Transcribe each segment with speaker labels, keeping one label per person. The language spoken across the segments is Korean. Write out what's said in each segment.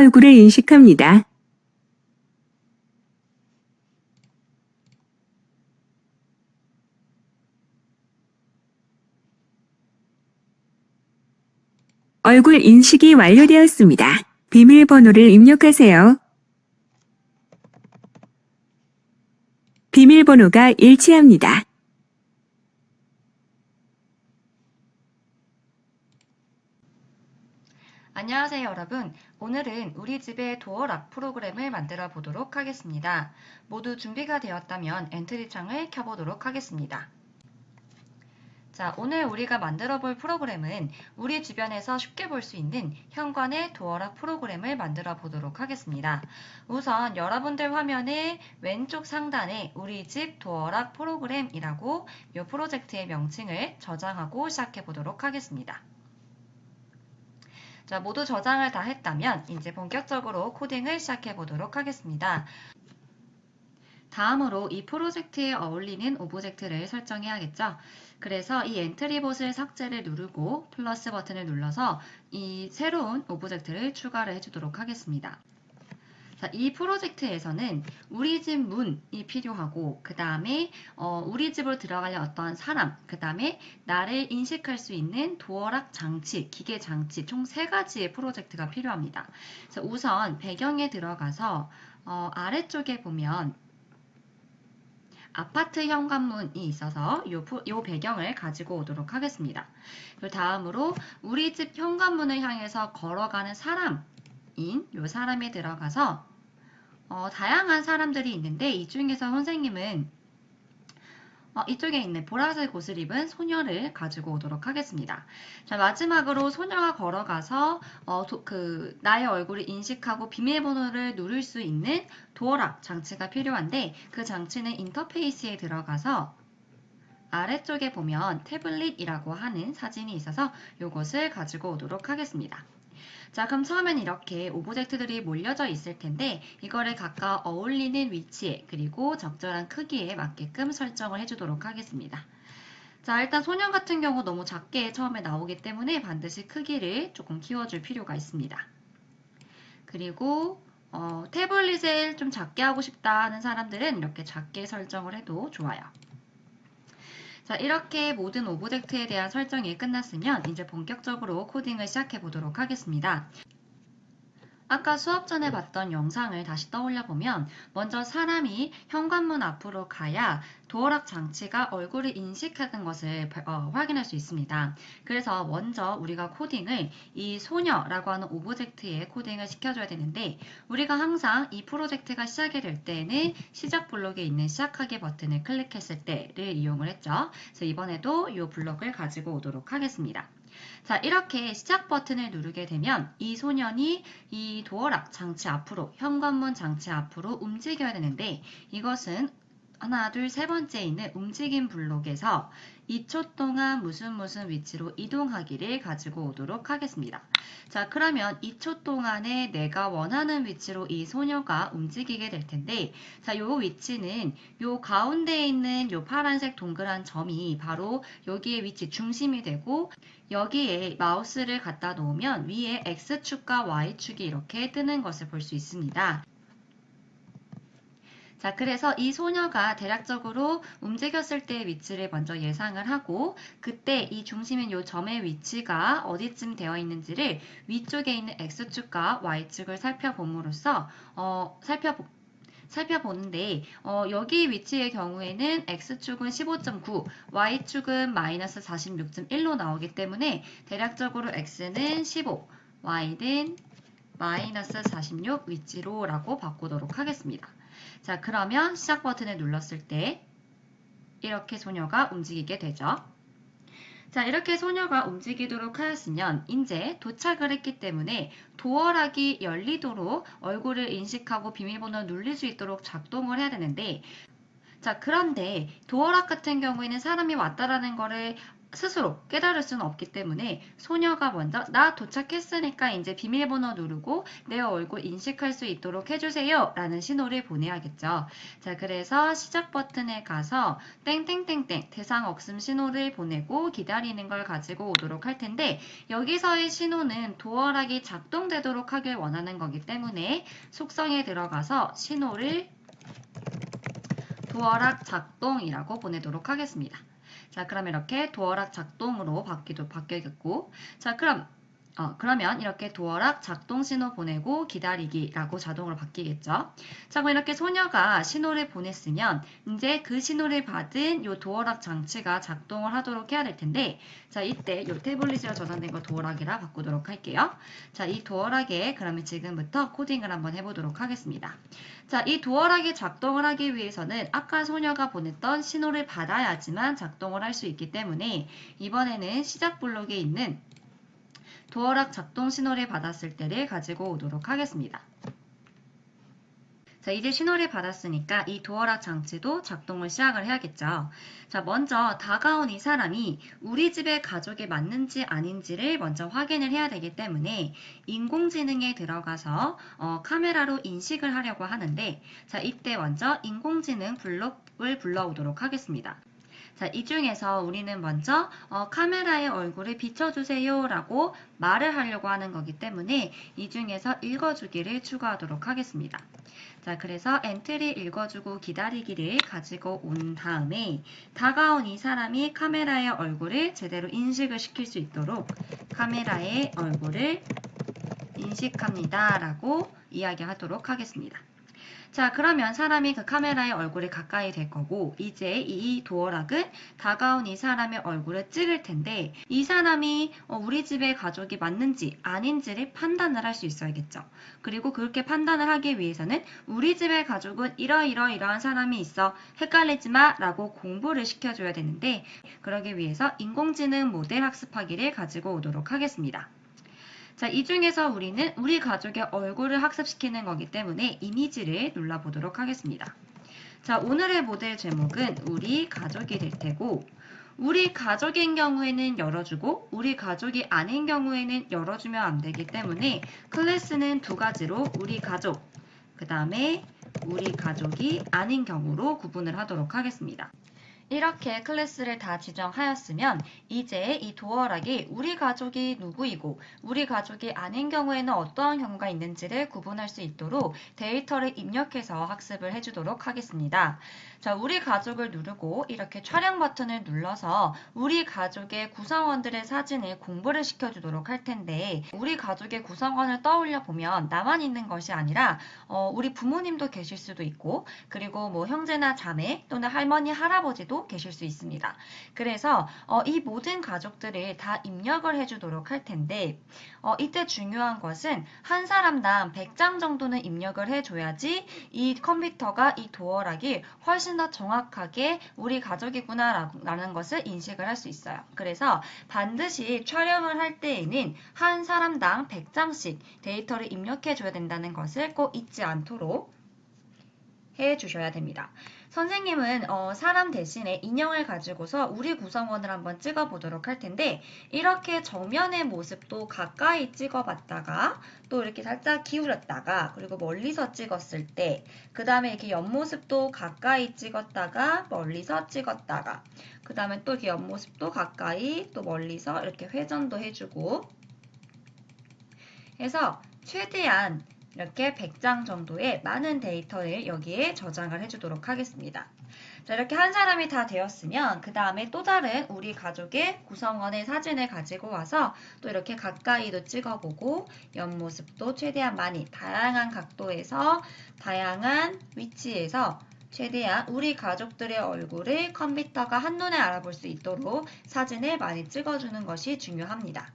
Speaker 1: 얼굴을 인식합니다. 얼굴 인식이 완료되었습니다. 비밀번호를 입력하세요. 비밀번호가 일치합니다.
Speaker 2: 안녕하세요 여러분 오늘은 우리 집의 도어 락 프로그램을 만들어 보도록 하겠습니다. 모두 준비가 되었다면 엔트리 창을 켜보도록 하겠습니다. 자 오늘 우리가 만들어 볼 프로그램은 우리 주변에서 쉽게 볼 수 있는 현관의 도어락 프로그램을 만들어 보도록 하겠습니다. 우선 여러분들 화면의 왼쪽 상단에 우리 집 도어락 프로그램이라고 이 프로젝트의 명칭을 저장하고 시작해 보도록 하겠습니다 자, 모두 저장을 다 했다면 이제 본격적으로 코딩을 시작해 보도록 하겠습니다. 다음으로 이 프로젝트에 어울리는 오브젝트를 설정해야겠죠. 그래서 이 엔트리봇을 삭제를 누르고 플러스 버튼을 눌러서 이 새로운 오브젝트를 추가를 해주도록 하겠습니다. 자, 이 프로젝트에서는 우리 집 문이 필요하고 그 다음에 어, 우리 집으로 들어가려 어떤 사람 그 다음에 나를 인식할 수 있는 도어락 장치, 기계 장치 총 세 가지의 프로젝트가 필요합니다. 그래서 우선 배경에 들어가서 어, 아래쪽에 보면 아파트 현관문이 있어서 요, 요 배경을 가지고 오도록 하겠습니다. 그 다음으로 우리 집 현관문을 향해서 걸어가는 사람인 요 사람에 들어가서 어, 다양한 사람들이 있는데 이 중에서 선생님은 어, 이쪽에 있는 보라색 옷을 입은 소녀를 가지고 오도록 하겠습니다. 자, 마지막으로 소녀가 걸어가서 어, 도, 그 나의 얼굴을 인식하고 비밀번호를 누를 수 있는 도어락 장치가 필요한데 그 장치는 인터페이스에 들어가서 아래쪽에 보면 태블릿이라고 하는 사진이 있어서 이것을 가지고 오도록 하겠습니다. 자, 그럼 처음엔 이렇게 오브젝트들이 몰려져 있을 텐데 이거를 각각 어울리는 위치에 그리고 적절한 크기에 맞게끔 설정을 해주도록 하겠습니다. 자, 일단 소년 같은 경우 너무 작게 처음에 나오기 때문에 반드시 크기를 조금 키워줄 필요가 있습니다. 그리고 어, 태블릿을 좀 작게 하고 싶다 하는 사람들은 이렇게 작게 설정을 해도 좋아요. 자, 이렇게 모든 오브젝트에 대한 설정이 끝났으면 이제 본격적으로 코딩을 시작해 보도록 하겠습니다. 아까 수업 전에 봤던 영상을 다시 떠올려 보면 먼저 사람이 현관문 앞으로 가야 도어락 장치가 얼굴을 인식하는 것을 어, 확인할 수 있습니다. 그래서 먼저 우리가 코딩을 이 소녀라고 하는 오브젝트에 코딩을 시켜줘야 되는데 우리가 항상 이 프로젝트가 시작이 될 때는 시작 블록에 있는 시작하기 버튼을 클릭했을 때를 이용을 했죠. 그래서 이번에도 이 블록을 가지고 오도록 하겠습니다. 자, 이렇게 시작 버튼을 누르게 되면 이 소년이 이 도어락 장치 앞으로, 현관문 장치 앞으로 움직여야 되는데 이것은 하나, 둘, 세 번째 있는 움직임 블록에서 2초 동안 무슨 무슨 위치로 이동하기를 가지고 오도록 하겠습니다. 자, 그러면 2초 동안에 내가 원하는 위치로 이 소녀가 움직이게 될 텐데, 자, 요 위치는 요 가운데에 있는 요 파란색 동그란 점이 바로 여기에 위치 중심이 되고, 여기에 마우스를 갖다 놓으면 위에 X축과 Y축이 이렇게 뜨는 것을 볼 수 있습니다. 자, 그래서 이 소녀가 대략적으로 움직였을 때의 위치를 먼저 예상을 하고 그때 이 중심인 이 점의 위치가 어디쯤 되어 있는지를 위쪽에 있는 X축과 Y축을 살펴봄으로써 어, 살펴보 살펴보는데 어, 여기 위치의 경우에는 X축은 15.9, Y축은 마이너스 46.1로 나오기 때문에 대략적으로 X는 15, Y는 마이너스 46 위치로 라고 바꾸도록 하겠습니다. 자, 그러면 시작 버튼을 눌렀을 때 이렇게 소녀가 움직이게 되죠. 자, 이렇게 소녀가 움직이도록 하였으면 이제 도착을 했기 때문에 도어락이 열리도록 얼굴을 인식하고 비밀번호를 눌릴 수 있도록 작동을 해야 되는데 자, 그런데 도어락 같은 경우에는 사람이 왔다라는 거를 스스로 깨달을 수는 없기 때문에 소녀가 먼저 나 도착했으니까 이제 비밀번호 누르고 내 얼굴 인식할 수 있도록 해주세요 라는 신호를 보내야겠죠. 자 그래서 시작 버튼에 가서 땡땡땡땡 대상 없음 신호를 보내고 기다리는 걸 가지고 오도록 할 텐데 여기서의 신호는 도어락이 작동되도록 하길 원하는 거기 때문에 속성에 들어가서 신호를 도어락 작동이라고 보내도록 하겠습니다. 자, 그럼 이렇게 도어락 작동으로 바뀌도 바뀌겠고, 자, 그럼 어, 그러면 이렇게 도어락 작동 신호 보내고 기다리기라고 자동으로 바뀌겠죠. 자, 그럼 이렇게 소녀가 신호를 보냈으면 이제 그 신호를 받은 요 도어락 장치가 작동을 하도록 해야 될 텐데, 자, 이때 요 태블릿으로 저장된 거 도어락이라 바꾸도록 할게요. 자, 이 도어락에 그러면 지금부터 코딩을 한번 해보도록 하겠습니다. 자, 이 도어락이 작동을 하기 위해서는 아까 소녀가 보냈던 신호를 받아야지만 작동을 할 수 있기 때문에 이번에는 시작 블록에 있는 도어락 작동 신호를 받았을 때를 가지고 오도록 하겠습니다. 자, 이제 신호를 받았으니까 이 도어락 장치도 작동을 시작을 해야겠죠. 자, 먼저 다가온 이 사람이 우리 집의 가족이 맞는지 아닌지를 먼저 확인을 해야 되기 때문에 인공지능에 들어가서 어, 카메라로 인식을 하려고 하는데 자, 이때 먼저 인공지능 블록을 불러오도록 하겠습니다. 자, 이 중에서 우리는 먼저 어, 카메라의 얼굴을 비춰주세요 라고 말을 하려고 하는 거기 때문에 이 중에서 읽어주기를 추가하도록 하겠습니다. 자, 그래서 엔트리 읽어주고 기다리기를 가지고 온 다음에 다가온 이 사람이 카메라의 얼굴을 제대로 인식을 시킬 수 있도록 카메라의 얼굴을 인식합니다 라고 이야기하도록 하겠습니다. 자, 그러면 사람이 그 카메라의 얼굴에 가까이 될 거고, 이제 이 도어락은 다가온 이 사람의 얼굴을 찍을 텐데, 이 사람이 어, 우리 집의 가족이 맞는지 아닌지를 판단을 할 수 있어야겠죠. 그리고 그렇게 판단을 하기 위해서는 우리 집의 가족은 이러이러이러한 사람이 있어 헷갈리지 마 라고 공부를 시켜줘야 되는데, 그러기 위해서 인공지능 모델 학습하기를 가지고 오도록 하겠습니다. 자, 이 중에서 우리는 우리 가족의 얼굴을 학습시키는 거기 때문에 이미지를 눌러보도록 하겠습니다. 자, 오늘의 모델 제목은 우리 가족이 될 테고, 우리 가족인 경우에는 열어주고, 우리 가족이 아닌 경우에는 열어주면 안 되기 때문에 클래스는 두 가지로 우리 가족, 그 다음에 우리 가족이 아닌 경우로 구분을 하도록 하겠습니다. 이렇게 클래스를 다 지정하였으면 이제 이 도어락이 우리 가족이 누구이고 우리 가족이 아닌 경우에는 어떠한 경우가 있는지를 구분할 수 있도록 데이터를 입력해서 학습을 해주도록 하겠습니다. 자, 우리 가족을 누르고 이렇게 촬영 버튼을 눌러서 우리 가족의 구성원들의 사진을 공부를 시켜주도록 할 텐데 우리 가족의 구성원을 떠올려 보면 나만 있는 것이 아니라 어, 우리 부모님도 계실 수도 있고 그리고 뭐 형제나 자매 또는 할머니 할아버지도 계실 수 있습니다. 그래서 어, 이 모든 가족들을 다 입력을 해주도록 할 텐데 어, 이때 중요한 것은 한 사람당 100장 정도는 입력을 해줘야지 이 컴퓨터가 이 도어락이 훨씬 더 정확하게 우리 가족이구나라는 것을 인식을 할 수 있어요. 그래서 반드시 촬영을 할 때에는 한 사람당 100장씩 데이터를 입력해 줘야 된다는 것을 꼭 잊지 않도록 해 주셔야 됩니다. 선생님은 어, 사람 대신에 인형을 가지고서 우리 구성원을 한번 찍어 보도록 할 텐데 이렇게 정면의 모습도 가까이 찍어 봤다가 또 이렇게 살짝 기울였다가 그리고 멀리서 찍었을 때 그 다음에 이렇게 옆모습도 가까이 찍었다가 멀리서 찍었다가 그 다음에 또 이렇게 옆모습도 가까이 또 멀리서 이렇게 회전도 해주고. 해서 최대한 이렇게 100장 정도의 많은 데이터를 여기에 저장을 해주도록 하겠습니다. 자, 이렇게 한 사람이 다 되었으면 그 다음에 또 다른 우리 가족의 구성원의 사진을 가지고 와서 또 이렇게 가까이도 찍어보고 옆모습도 최대한 많이 다양한 각도에서 다양한 위치에서 최대한 우리 가족들의 얼굴을 컴퓨터가 한눈에 알아볼 수 있도록 사진을 많이 찍어주는 것이 중요합니다.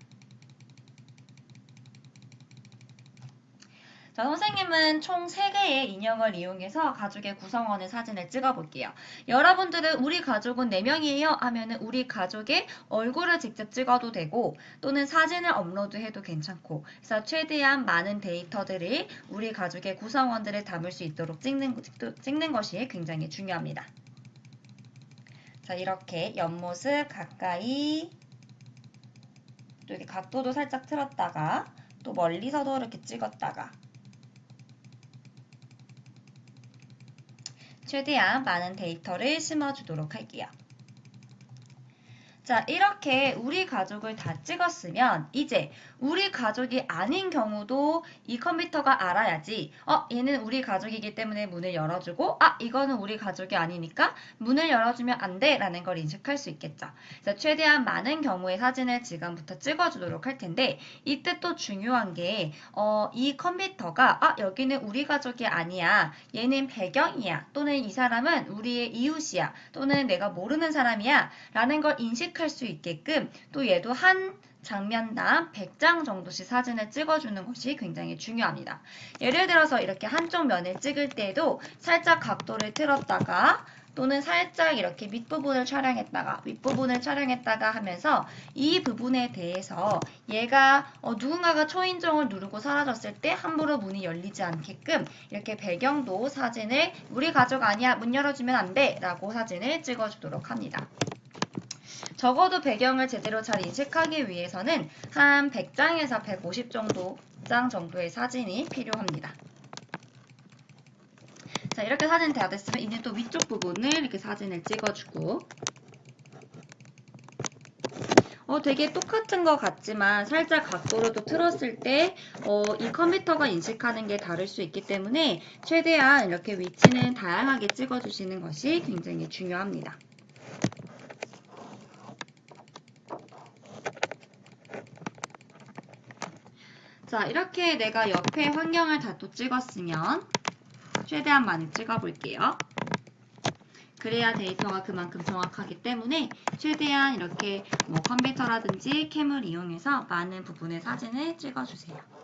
Speaker 2: 자, 선생님은 총 3개의 인형을 이용해서 가족의 구성원의 사진을 찍어볼게요. 여러분들은 우리 가족은 4명이에요 하면은 우리 가족의 얼굴을 직접 찍어도 되고 또는 사진을 업로드해도 괜찮고 그래서 최대한 많은 데이터들이 우리 가족의 구성원들을 담을 수 있도록 찍는, 찍는 것이 굉장히 중요합니다. 자, 이렇게 옆모습 가까이 또 이렇게 각도도 살짝 틀었다가 또 멀리서도 이렇게 찍었다가 최대한 많은 데이터를 심어주도록 할게요. 자, 이렇게 우리 가족을 다 찍었으면 이제 우리 가족이 아닌 경우도 이 컴퓨터가 알아야지. 어, 얘는 우리 가족이기 때문에 문을 열어주고, 아, 이거는 우리 가족이 아니니까 문을 열어주면 안 돼. 라는 걸 인식할 수 있겠죠. 그래서 최대한 많은 경우의 사진을 지금부터 찍어주도록 할 텐데, 이때 또 중요한 게, 어, 이 컴퓨터가, 아, 여기는 우리 가족이 아니야. 얘는 배경이야. 또는 이 사람은 우리의 이웃이야. 또는 내가 모르는 사람이야. 라는 걸 인식할 수 있게끔 또 얘도 한 장면당 100장 정도씩 사진을 찍어주는 것이 굉장히 중요합니다. 예를 들어서 이렇게 한쪽 면을 찍을 때에도 살짝 각도를 틀었다가 또는 살짝 이렇게 밑부분을 촬영했다가 윗부분을 촬영했다가 하면서 이 부분에 대해서 얘가 어, 누군가가 초인종을 누르고 사라졌을 때 함부로 문이 열리지 않게끔 이렇게 배경도 사진을 우리 가족 아니야 문 열어주면 안 돼 라고 사진을 찍어주도록 합니다. 적어도 배경을 제대로 잘 인식하기 위해서는 한 100장에서 150 정도 장 정도의 사진이 필요합니다. 자, 이렇게 사진 다 됐으면 이제 또 위쪽 부분을 이렇게 사진을 찍어주고 어, 되게 똑같은 것 같지만 살짝 각도를 또 틀었을 때, 어, 이 컴퓨터가 인식하는 게 다를 수 있기 때문에 최대한 이렇게 위치는 다양하게 찍어주시는 것이 굉장히 중요합니다. 자, 이렇게 내가 옆에 환경을 다 또 찍었으면 최대한 많이 찍어볼게요. 그래야 데이터가 그만큼 정확하기 때문에 최대한 이렇게 뭐 컴퓨터라든지 캠을 이용해서 많은 부분의 사진을 찍어주세요.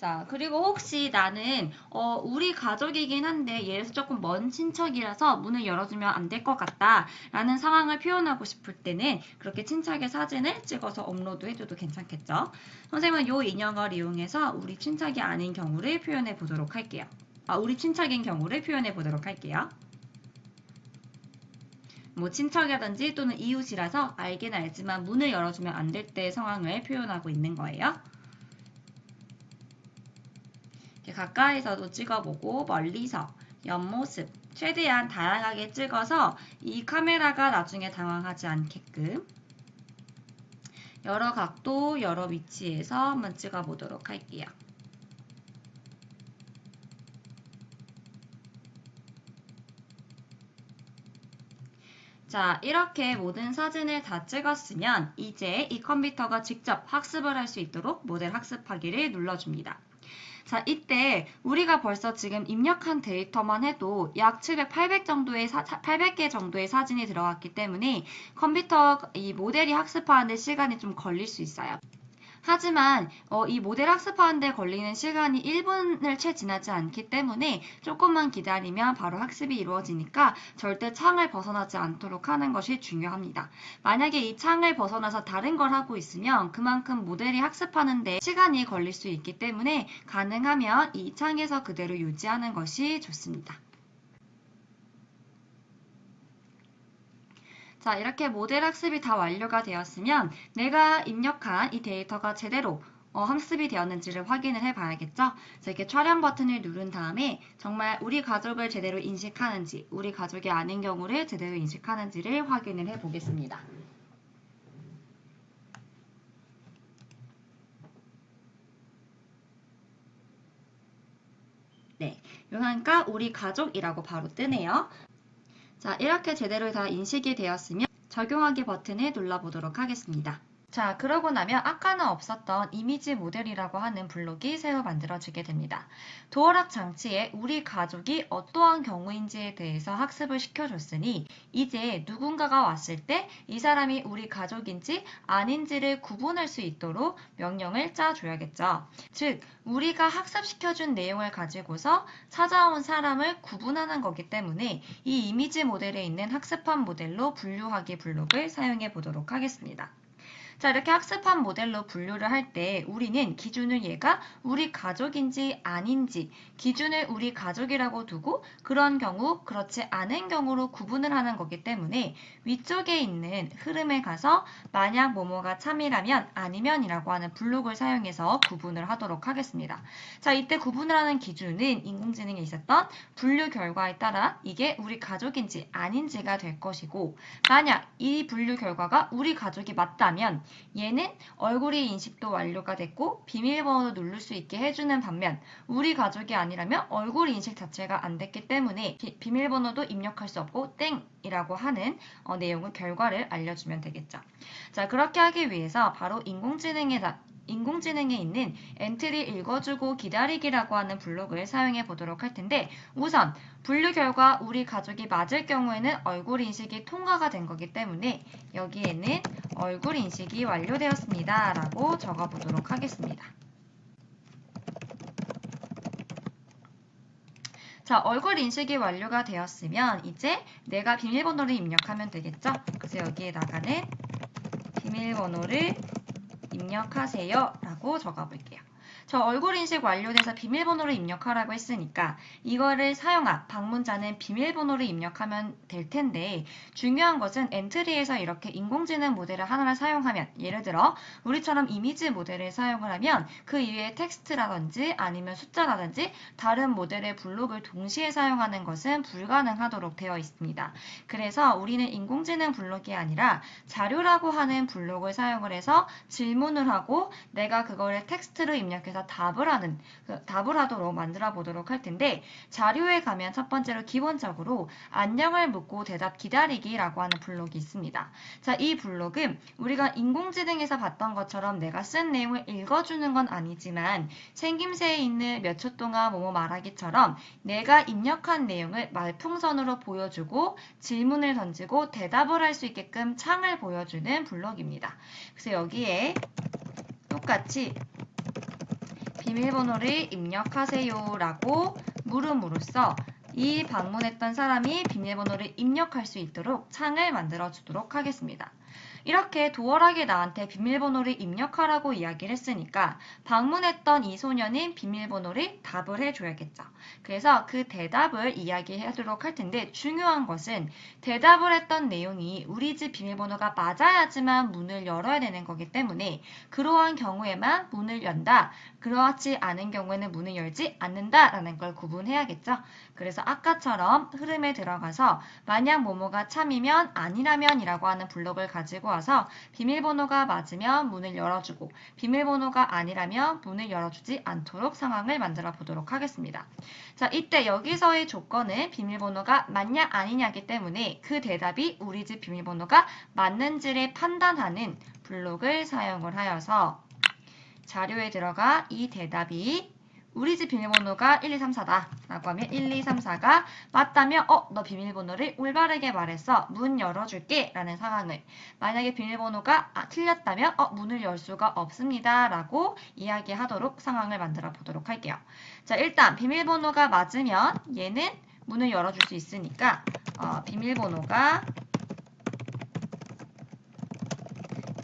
Speaker 2: 자, 그리고 혹시 나는 어, 우리 가족이긴 한데 얘에서 조금 먼 친척이라서 문을 열어주면 안 될 것 같다 라는 상황을 표현하고 싶을 때는 그렇게 친척의 사진을 찍어서 업로드 해줘도 괜찮겠죠. 선생님은 이 인형을 이용해서 우리 친척이 아닌 경우를 표현해 보도록 할게요. 아, 우리 친척인 경우를 표현해 보도록 할게요. 뭐 친척이라든지 또는 이웃이라서 알긴 알지만 문을 열어주면 안 될 때 상황을 표현하고 있는 거예요. 이렇게 가까이서도 찍어보고 멀리서 옆모습 최대한 다양하게 찍어서 이 카메라가 나중에 당황하지 않게끔 여러 각도, 여러 위치에서 한번 찍어보도록 할게요. 자, 이렇게 모든 사진을 다 찍었으면 이제 이 컴퓨터가 직접 학습을 할 수 있도록 모델 학습하기를 눌러줍니다. 자, 이때 우리가 벌써 지금 입력한 데이터만 해도 약 700, 800 정도의 사, 800개 정도의 사진이 들어갔기 때문에 컴퓨터 이 모델이 학습하는데 시간이 좀 걸릴 수 있어요. 하지만 어, 이 모델 학습하는데 걸리는 시간이 1분을 채 지나지 않기 때문에 조금만 기다리면 바로 학습이 이루어지니까 절대 창을 벗어나지 않도록 하는 것이 중요합니다. 만약에 이 창을 벗어나서 다른 걸 하고 있으면 그만큼 모델이 학습하는데 시간이 걸릴 수 있기 때문에 가능하면 이 창에서 그대로 유지하는 것이 좋습니다. 자, 이렇게 모델 학습이 다 완료가 되었으면 내가 입력한 이 데이터가 제대로 어, 학습이 되었는지를 확인을 해 봐야겠죠? 그래서 이렇게 촬영 버튼을 누른 다음에 정말 우리 가족을 제대로 인식하는지, 우리 가족이 아닌 경우를 제대로 인식하는지를 확인을 해 보겠습니다. 네, 그러니까 우리 가족이라고 바로 뜨네요. 자, 이렇게 제대로 다 인식이 되었으면 적용하기 버튼을 눌러보도록 하겠습니다. 자, 그러고 나면 아까는 없었던 이미지 모델이라고 하는 블록이 새로 만들어지게 됩니다. 도어락 장치에 우리 가족이 어떠한 경우인지에 대해서 학습을 시켜줬으니 이제 누군가가 왔을 때 이 사람이 우리 가족인지 아닌지를 구분할 수 있도록 명령을 짜줘야겠죠. 즉, 우리가 학습시켜준 내용을 가지고서 찾아온 사람을 구분하는 거기 때문에 이 이미지 모델에 있는 학습한 모델로 분류하기 블록을 사용해 보도록 하겠습니다. 자, 이렇게 학습한 모델로 분류를 할 때 우리는 기준을 얘가 우리 가족인지 아닌지 기준을 우리 가족이라고 두고 그런 경우 그렇지 않은 경우로 구분을 하는 거기 때문에 위쪽에 있는 흐름에 가서 만약 모모가 참이라면 아니면이라고 하는 블록을 사용해서 구분을 하도록 하겠습니다. 자, 이때 구분을 하는 기준은 인공지능에 있었던 분류 결과에 따라 이게 우리 가족인지 아닌지가 될 것이고 만약 이 분류 결과가 우리 가족이 맞다면 얘는 얼굴이 인식도 완료가 됐고 비밀번호도 누를 수 있게 해주는 반면 우리 가족이 아니라면 얼굴 인식 자체가 안 됐기 때문에 비, 비밀번호도 입력할 수 없고 땡이라고 하는 어, 내용을 결과를 알려주면 되겠죠. 자 그렇게 하기 위해서 바로 인공지능에다 인공지능에 있는 엔트리 읽어주고 기다리기라고 하는 블록을 사용해 보도록 할 텐데 우선 분류 결과 우리 가족이 맞을 경우에는 얼굴 인식이 통과가 된 거기 때문에 여기에는 얼굴 인식이 완료되었습니다 라고 적어 보도록 하겠습니다. 자, 얼굴 인식이 완료가 되었으면 이제 내가 비밀번호를 입력하면 되겠죠? 그래서 여기에다가는 비밀번호를 입력하세요 라고 적어볼게요. 저 얼굴 인식 완료돼서 비밀번호를 입력하라고 했으니까 이거를 사용한 방문자는 비밀번호를 입력하면 될 텐데 중요한 것은 엔트리에서 이렇게 인공지능 모델을 하나를 사용하면 예를 들어 우리처럼 이미지 모델을 사용을 하면 그 이외에 텍스트라든지 아니면 숫자라든지 다른 모델의 블록을 동시에 사용하는 것은 불가능하도록 되어 있습니다. 그래서 우리는 인공지능 블록이 아니라 자료라고 하는 블록을 사용을 해서 질문을 하고 내가 그거를 텍스트로 입력해서 답을 하는 그 답을 하도록 만들어 보도록 할 텐데 자료에 가면 첫 번째로 기본적으로 안녕을 묻고 대답 기다리기라고 하는 블록이 있습니다. 자, 이 블록은 우리가 인공지능에서 봤던 것처럼 내가 쓴 내용을 읽어주는 건 아니지만 생김새에 있는 몇 초 동안 뭐뭐 말하기처럼 내가 입력한 내용을 말풍선으로 보여주고 질문을 던지고 대답을 할 수 있게끔 창을 보여주는 블록입니다. 그래서 여기에 똑같이 비밀번호를 입력하세요 라고 물음으로써 이 방문했던 사람이 비밀번호를 입력할 수 있도록 창을 만들어 주도록 하겠습니다. 이렇게 도어락이 나한테 비밀번호를 입력하라고 이야기를 했으니까 방문했던 이 소녀는 비밀번호를 답을 해줘야겠죠. 그래서 그 대답을 이야기하도록 할 텐데 중요한 것은 대답을 했던 내용이 우리 집 비밀번호가 맞아야지만 문을 열어야 되는 거기 때문에 그러한 경우에만 문을 연다. 그렇지 않은 경우에는 문을 열지 않는다 라는 걸 구분해야겠죠. 그래서 아까처럼 흐름에 들어가서 만약 모모가 참이면 아니라면 이라고 하는 블록을 가지고 와서 비밀번호가 맞으면 문을 열어주고 비밀번호가 아니라면 문을 열어주지 않도록 상황을 만들어 보도록 하겠습니다. 자, 이때 여기서의 조건은 비밀번호가 맞냐 아니냐기 때문에 그 대답이 우리 집 비밀번호가 맞는지를 판단하는 블록을 사용을 하여서 자료에 들어가 이 대답이 우리 집 비밀번호가 1234다. 라고 하면 1234가 맞다면 어 너 비밀번호를 올바르게 말해서 문 열어줄게. 라는 상황을. 만약에 비밀번호가 아, 틀렸다면 어 문을 열 수가 없습니다. 라고 이야기하도록 상황을 만들어 보도록 할게요. 자 일단 비밀번호가 맞으면 얘는 문을 열어줄 수 있으니까 어, 비밀번호가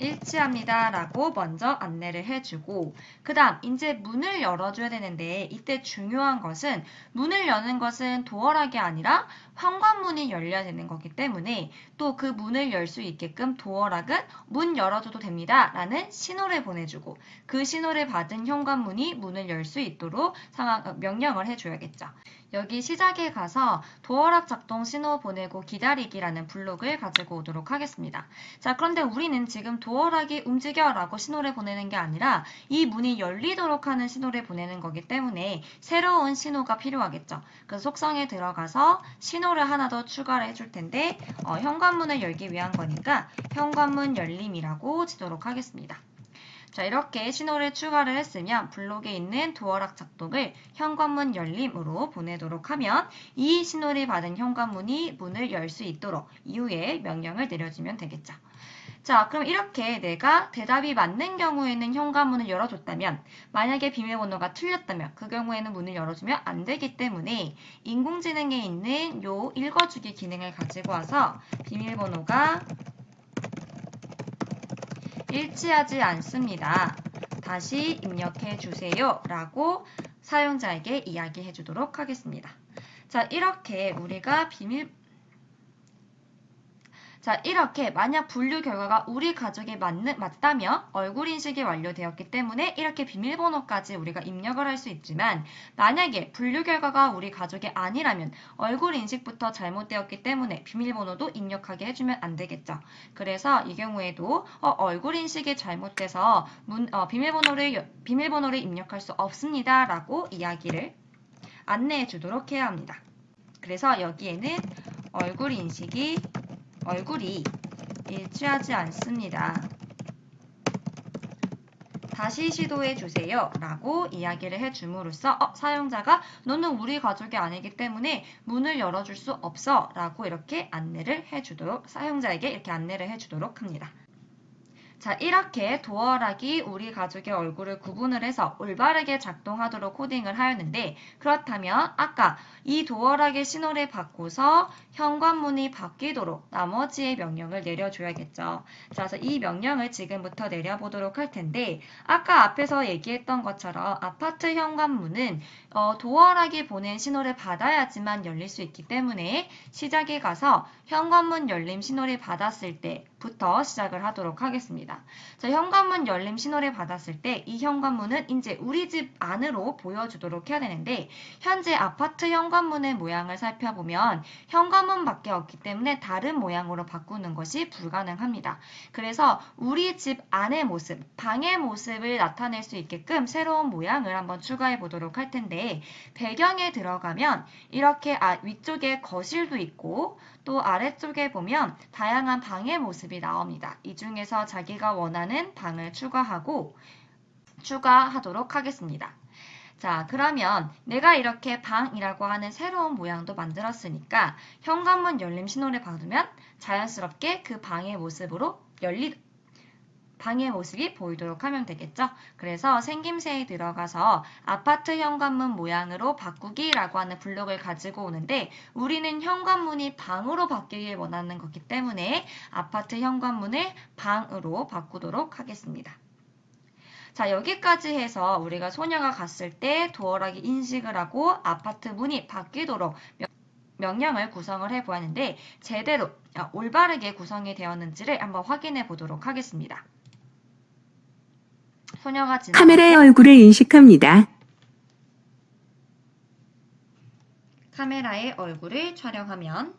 Speaker 2: 일치합니다 라고 먼저 안내를 해주고 그 다음 이제 문을 열어줘야 되는데 이때 중요한 것은 문을 여는 것은 도어락이 아니라 현관문이 열려야 되는 거기 때문에 또 그 문을 열 수 있게끔 도어락은 문 열어줘도 됩니다 라는 신호를 보내주고 그 신호를 받은 현관문이 문을 열 수 있도록 상황, 어, 명령을 해줘야겠죠. 여기 시작에 가서 도어락 작동 신호 보내고 기다리기라는 블록을 가지고 오도록 하겠습니다. 자, 그런데 우리는 지금 도어락이 움직여 라고 신호를 보내는 게 아니라 이 문이 열리도록 하는 신호를 보내는 거기 때문에 새로운 신호가 필요하겠죠. 그래서 속성에 들어가서 신호 를 하나 더 추가를 해줄 텐데 어, 현관문을 열기 위한 거니까 현관문 열림이라고 지도록 하겠습니다. 자, 이렇게 신호를 추가를 했으면 블록에 있는 도어락 작동을 현관문 열림으로 보내도록 하면 이 신호를 받은 현관문이 문을 열 수 있도록 이후에 명령을 내려주면 되겠죠. 자, 그럼 이렇게 내가 대답이 맞는 경우에는 현관문을 열어줬다면, 만약에 비밀번호가 틀렸다면, 그 경우에는 문을 열어주면 안 되기 때문에, 인공지능에 있는 요 읽어주기 기능을 가지고 와서, 비밀번호가 일치하지 않습니다. 다시 입력해 주세요. 라고 사용자에게 이야기해 주도록 하겠습니다. 자, 이렇게 우리가 비밀 자, 이렇게 만약 분류 결과가 우리 가족에 맞는, 맞다면 얼굴 인식이 완료되었기 때문에 이렇게 비밀번호까지 우리가 입력을 할 수 있지만 만약에 분류 결과가 우리 가족이 아니라면 얼굴 인식부터 잘못되었기 때문에 비밀번호도 입력하게 해주면 안 되겠죠. 그래서 이 경우에도 어, 얼굴 인식이 잘못돼서 문, 어, 비밀번호를, 여- 비밀번호를 입력할 수 없습니다. 라고 이야기를 안내해 주도록 해야 합니다. 그래서 여기에는 얼굴 인식이 얼굴이 일치하지 않습니다. 다시 시도해 주세요. 라고 이야기를 해 줌으로써 어, 사용자가 너는 우리 가족이 아니기 때문에 문을 열어줄 수 없어. 라고 이렇게 안내를 해 주도록, 사용자에게 이렇게 안내를 해 주도록 합니다. 자, 이렇게 도어락이 우리 가족의 얼굴을 구분을 해서 올바르게 작동하도록 코딩을 하였는데, 그렇다면 아까 이 도어락의 신호를 바꿔서 현관문이 바뀌도록 나머지의 명령을 내려줘야겠죠. 자, 그래서 이 명령을 지금부터 내려보도록 할 텐데, 아까 앞에서 얘기했던 것처럼 아파트 현관문은 어, 도어락이 보낸 신호를 받아야지만 열릴 수 있기 때문에 시작에 가서 현관문 열림 신호를 받았을 때 부터 시작을 하도록 하겠습니다. 자, 현관문 열림 신호를 받았을 때 이 현관문은 이제 우리 집 안으로 보여주도록 해야 되는데 현재 아파트 현관문의 모양을 살펴보면 현관문밖에 없기 때문에 다른 모양으로 바꾸는 것이 불가능합니다. 그래서 우리 집 안의 모습, 방의 모습을 나타낼 수 있게끔 새로운 모양을 한번 추가해 보도록 할 텐데 배경에 들어가면 이렇게 아- 위쪽에 거실도 있고 또 아래쪽에 보면 다양한 방의 모습이 나옵니다. 이 중에서 자기가 원하는 방을 추가하고 추가하도록 하겠습니다. 자, 그러면 내가 이렇게 방이라고 하는 새로운 모양도 만들었으니까 현관문 열림 신호를 받으면 자연스럽게 그 방의 모습으로 열리 방의 모습이 보이도록 하면 되겠죠. 그래서 생김새에 들어가서 아파트 현관문 모양으로 바꾸기라고 하는 블록을 가지고 오는데 우리는 현관문이 방으로 바뀌길 원하는 거기 때문에 아파트 현관문을 방으로 바꾸도록 하겠습니다. 자, 여기까지 해서 우리가 소녀가 갔을 때 도어락이 인식을 하고 아파트 문이 바뀌도록 명- 명령을 구성을 해 보았는데 제대로 아, 올바르게 구성이 되었는지를 한번 확인해 보도록 하겠습니다. 소녀가 지나
Speaker 1: 카메라의 얼굴을 인식합니다.
Speaker 2: 카메라의 얼굴을 촬영하면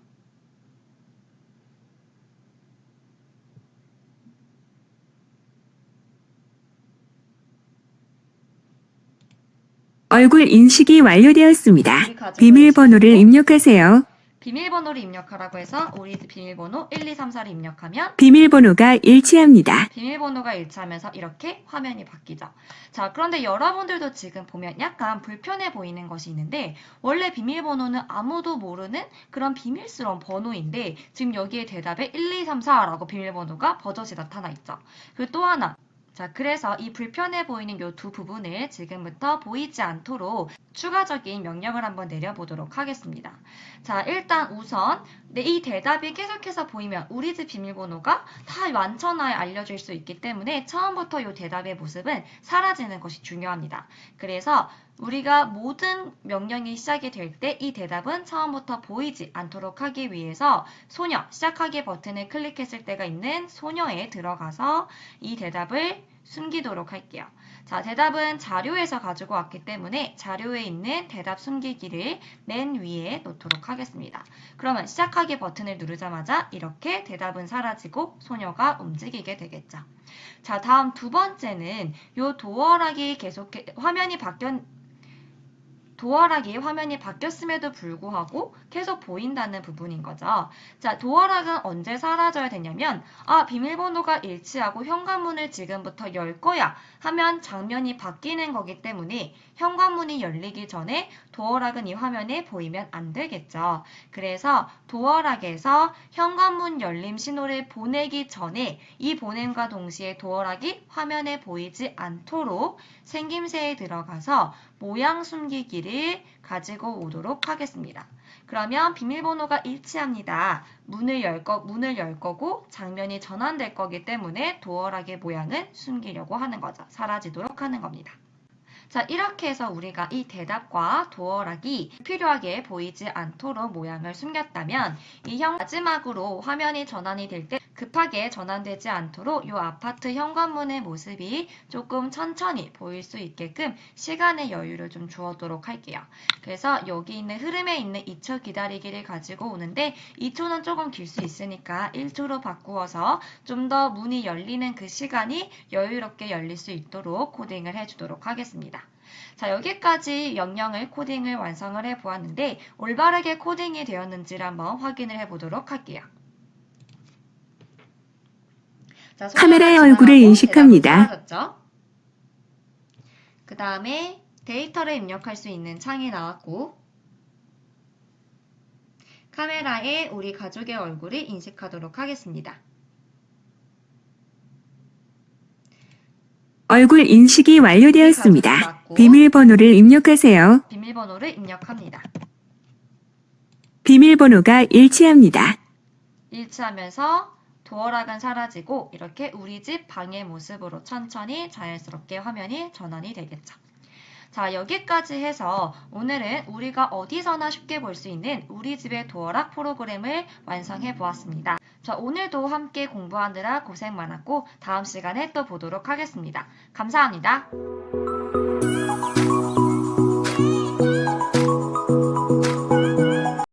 Speaker 1: 얼굴 인식이 완료되었습니다. 비밀번호를 입력하세요.
Speaker 2: 비밀번호를 입력하라고 해서 우리 비밀번호 1, 2, 3, 4를 입력하면
Speaker 1: 비밀번호가 일치합니다.
Speaker 2: 비밀번호가 일치하면서 이렇게 화면이 바뀌죠. 자, 그런데 여러분들도 지금 보면 약간 불편해 보이는 것이 있는데 원래 비밀번호는 아무도 모르는 그런 비밀스러운 번호인데 지금 여기에 대답에 1, 2, 3, 4라고 비밀번호가 버젓이 나타나 있죠. 그리고 또 하나 자, 그래서 이 불편해 보이는 이두 부분을 지금부터 보이지 않도록 추가적인 명령을 한번 내려보도록 하겠습니다. 자, 일단 우선 네, 이 대답이 계속해서 보이면 우리 집 비밀번호가 다 완전하게 알려질 수 있기 때문에 처음부터 이 대답의 모습은 사라지는 것이 중요합니다. 그래서 우리가 모든 명령이 시작이 될 때 이 대답은 처음부터 보이지 않도록 하기 위해서 소녀, 시작하기 버튼을 클릭했을 때가 있는 소녀에 들어가서 이 대답을 숨기도록 할게요. 자, 대답은 자료에서 가지고 왔기 때문에 자료에 있는 대답 숨기기를 맨 위에 놓도록 하겠습니다. 그러면 시작하기 버튼을 누르자마자 이렇게 대답은 사라지고 소녀가 움직이게 되겠죠. 자, 다음 두 번째는 요 도어락이 계속 화면이 바뀌었 도어락이 화면이 바뀌었음에도 불구하고 계속 보인다는 부분인 거죠. 자, 도어락은 언제 사라져야 되냐면, 아, 비밀번호가 일치하고 현관문을 지금부터 열 거야 하면 장면이 바뀌는 거기 때문에 현관문이 열리기 전에 도어락은 이 화면에 보이면 안 되겠죠. 그래서 도어락에서 현관문 열림 신호를 보내기 전에 이 보냄과 동시에 도어락이 화면에 보이지 않도록 생김새에 들어가서 모양 숨기기를 가지고 오도록 하겠습니다. 그러면 비밀번호가 일치합니다. 문을 열 거, 문을 열 거고 장면이 전환될 거기 때문에 도어락의 모양은 숨기려고 하는 거죠. 사라지도록 하는 겁니다. 자, 이렇게 해서 우리가 이 대답과 도어락이 필요하게 보이지 않도록 모양을 숨겼다면 이 형 마지막으로 화면이 전환이 될 때 급하게 전환되지 않도록 이 아파트 현관문의 모습이 조금 천천히 보일 수 있게끔 시간의 여유를 좀 주어도록 할게요. 그래서 여기 있는 흐름에 있는 2초 기다리기를 가지고 오는데 2초는 조금 길 수 있으니까 1초로 바꾸어서 좀 더 문이 열리는 그 시간이 여유롭게 열릴 수 있도록 코딩을 해주도록 하겠습니다. 자, 여기까지 명령을 코딩을 완성을 해 보았는데 올바르게 코딩이 되었는지를 한번 확인을 해 보도록 할게요. 자,
Speaker 1: 카메라의 얼굴을 인식합니다.
Speaker 2: 그 다음에 데이터를 입력할 수 있는 창이 나왔고 카메라에 우리 가족의 얼굴을 인식하도록 하겠습니다.
Speaker 1: 얼굴 인식이 완료되었습니다. 비밀번호를 입력하세요.
Speaker 2: 비밀번호를 입력합니다.
Speaker 1: 비밀번호가 일치합니다.
Speaker 2: 일치하면서 도어락은 사라지고 이렇게 우리 집 방의 모습으로 천천히 자연스럽게 화면이 전환이 되겠죠. 자, 여기까지 해서 오늘은 우리가 어디서나 쉽게 볼 수 있는 우리 집의 도어락 프로그램을 완성해 보았습니다. 자, 오늘도 함께 공부하느라 고생 많았고 다음 시간에 또 보도록 하겠습니다. 감사합니다.